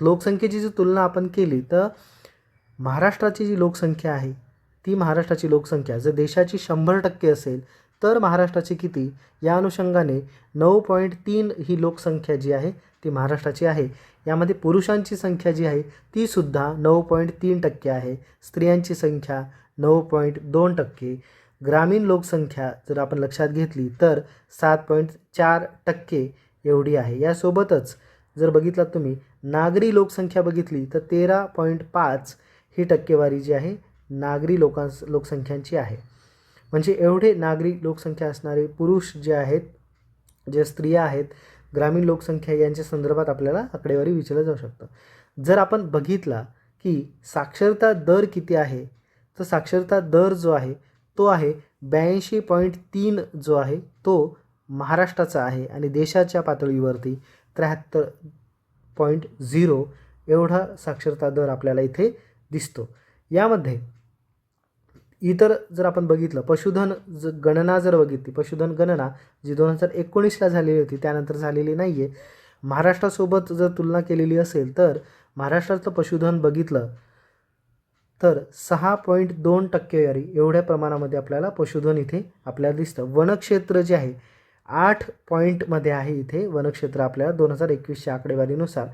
लोकसंख्येची जी तुलना आपण केली तर महाराष्ट्राची जी लोकसंख्या आहे ती महाराष्ट्राची लोकसंख्या जर देशाची शंभर टक्के असेल तर महाराष्ट्राची किती? या अनुषंगाने नऊ पॉईंट तीन ही लोकसंख्या जी आहे ती महाराष्ट्राची आहे. यामध्ये पुरुषांची संख्या जी आहे तीसुद्धा नऊ पॉईंट तीन टक्के आहे. स्त्रियांची संख्या नऊ पॉईंट दोन टक्के. ग्रामीण लोकसंख्या जर आपण लक्षात घेतली तर सात पॉईंट चार टक्के एवढी आहे. यासोबतच जर बघितलात तुम्ही नागरी लोकसंख्या बघितली तर तेरा पॉईंट पाच ही टक्केवारी जी आहे नागरी लोकांस लोकसंख्यांची आहे. म्हणजे एवढे नागरी लोकसंख्या असणारे पुरुष जे आहेत जे स्त्रिया आहेत ग्रामीण लोकसंख्या यांच्या संदर्भात आपल्याला आकडेवारी विचारलं जाऊ शकतं. जर आपण बघितला की साक्षरता दर किती आहे तर साक्षरता दर जो आहे तो आहे ब्याऐंशी पॉईंट तीन जो आहे तो महाराष्ट्राचा आहे आणि देशाच्या पातळीवरती त्र्याहत्तर पॉईंट झिरो एवढा साक्षरता दर आपल्याला इथे दिसतो. यामध्ये इतर जर आपण बघितलं पशुधन ज गणना जर बघितली पशुधन गणना जी दोन हजार एकोणीसला झालेली होती त्यानंतर झालेली नाही आहे महाराष्ट्रासोबत जर तुलना केलेली असेल तर महाराष्ट्राचं पशुधन बघितलं तर सहा पॉईंट दोन टक्केवारी एवढ्या प्रमाणामध्ये आपल्याला पशुधन इथे आपल्याला दिसतं. वनक्षेत्र जे आहे आठ पॉईंटमध्ये आहे इथे वनक्षेत्र आपल्याला दोन हजार एकवीसच्या आकडेवारीनुसार.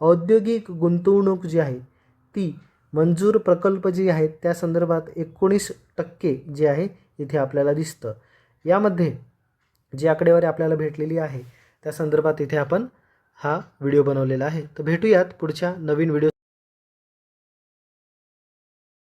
औद्योगिक गुंतवणूक जी आहे ती मंजूर प्रकल्प जी आहेत त्या संदर्भात एकोणीस टक्के जे आहे इथे आपल्याला दिसतं. यामध्ये जी आकडेवारी आपल्याला भेटलेली आहे त्या संदर्भात इथे आपण हा व्हिडिओ बनवलेला आहे. तर भेटूयात पुढच्या नवीन व्हिडिओ